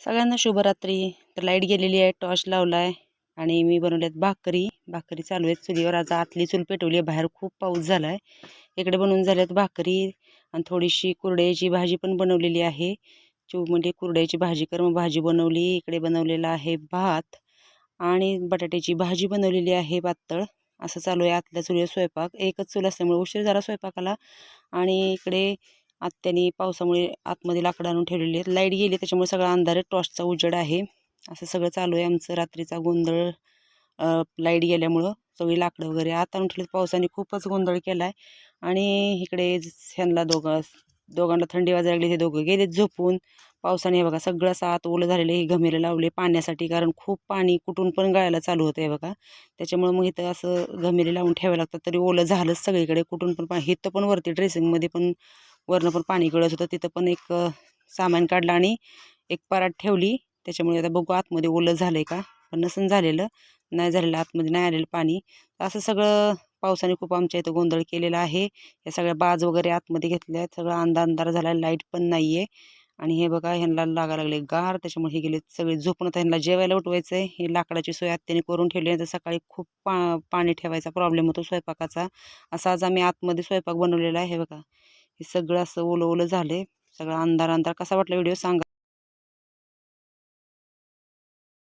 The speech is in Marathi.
सगळ्यांना शुभरात्री. तर लाइट गेलेली आहे टॉर्च लावला आहे आणि मी बनवल्यात भाकरी. भाकरी चालू आहेत चुलीवर. आज आतली चूल पेटवली आहे. बाहेर खूप पाऊस झाला आहे इकडे बनवून झाल्यात भाकरी आणि थोडीशी कुरड्याची भाजी पण बनवलेली आहे. चू म्हणजे कुरड्याची भाजी कर मग भाजी बनवली. इकडे बनवलेला आहे भात आणि बटाट्याची भाजी बनवलेली आहे पातळ. असं चालू आहे आतल्या चुलीवर स्वयंपाक. एकच चूल असल्यामुळे उशीर झाला स्वयंपाकाला आणि इकडे आत्याने पावसामुळे आतमध्ये लाकडं आणून ठेवलेली आहेत. लाइट गेली त्याच्यामुळे सगळा अंधार टॉर्चचा उजेड आहे. असं सगळं चालू आहे आमचं. रात्रीचा गोंधळ लाइट गेल्यामुळं सगळी लाकडं वगैरे आत आणून ठेवली पावसाने खूपच गोंधळ केला आहे आणि इकडे ह्यांना दोघं दोघांना थंडी वाजायला लागली. ते दोघं गेलेत झोपून. पावसाने हे बघा सगळं असं आत ओलं झालेलं हे घमेले लावले पाण्यासाठी कारण खूप पाणी कुठून पण गळायला चालू होतं आहे बघा. त्याच्यामुळे मग इथं असं घमेले लावून ठेवायला लागतात. तरी ओलं झालंच सगळीकडे. कुठून पण पाणी इथं पण वरती ड्रेसिंगमध्ये पण वरनं पण पाणी गळत होतं. तिथं पण एक सामान काढलं आणि एक परात ठेवली. त्याच्यामुळे आता बघू आतमध्ये ओलं झालं आहे का? पण नसन झालेलं. नाही झालेलं आतमध्ये नाही आलेलं पाणी. असं सगळं पावसाने खूप आमच्या इथं गोंधळ केलेला आहे. या सगळ्या बाज वगैरे आतमध्ये घेतल्या आहेत सगळं अंधार अंधार झाला लाइट पण नाही आहे आणि हे बघा ह्यांना लागा लागले गार. त्याच्यामुळे हे गेले सगळे झोपून. आता ह्यांना जेवायला उठवायचं आहे हे लाकडाची सोय आत्याने करून ठेवली तर सकाळी खूप पा पाणी ठेवायचा प्रॉब्लेम होतो स्वयंपाकाचा. असा आज आम्ही आतमध्ये स्वयंपाक बनवलेला आहे. बघा. हे सगळं असं ओलं ओलं झालं आहे सगळं अंधार अंधार कसा वाटला व्हिडिओ सांगा.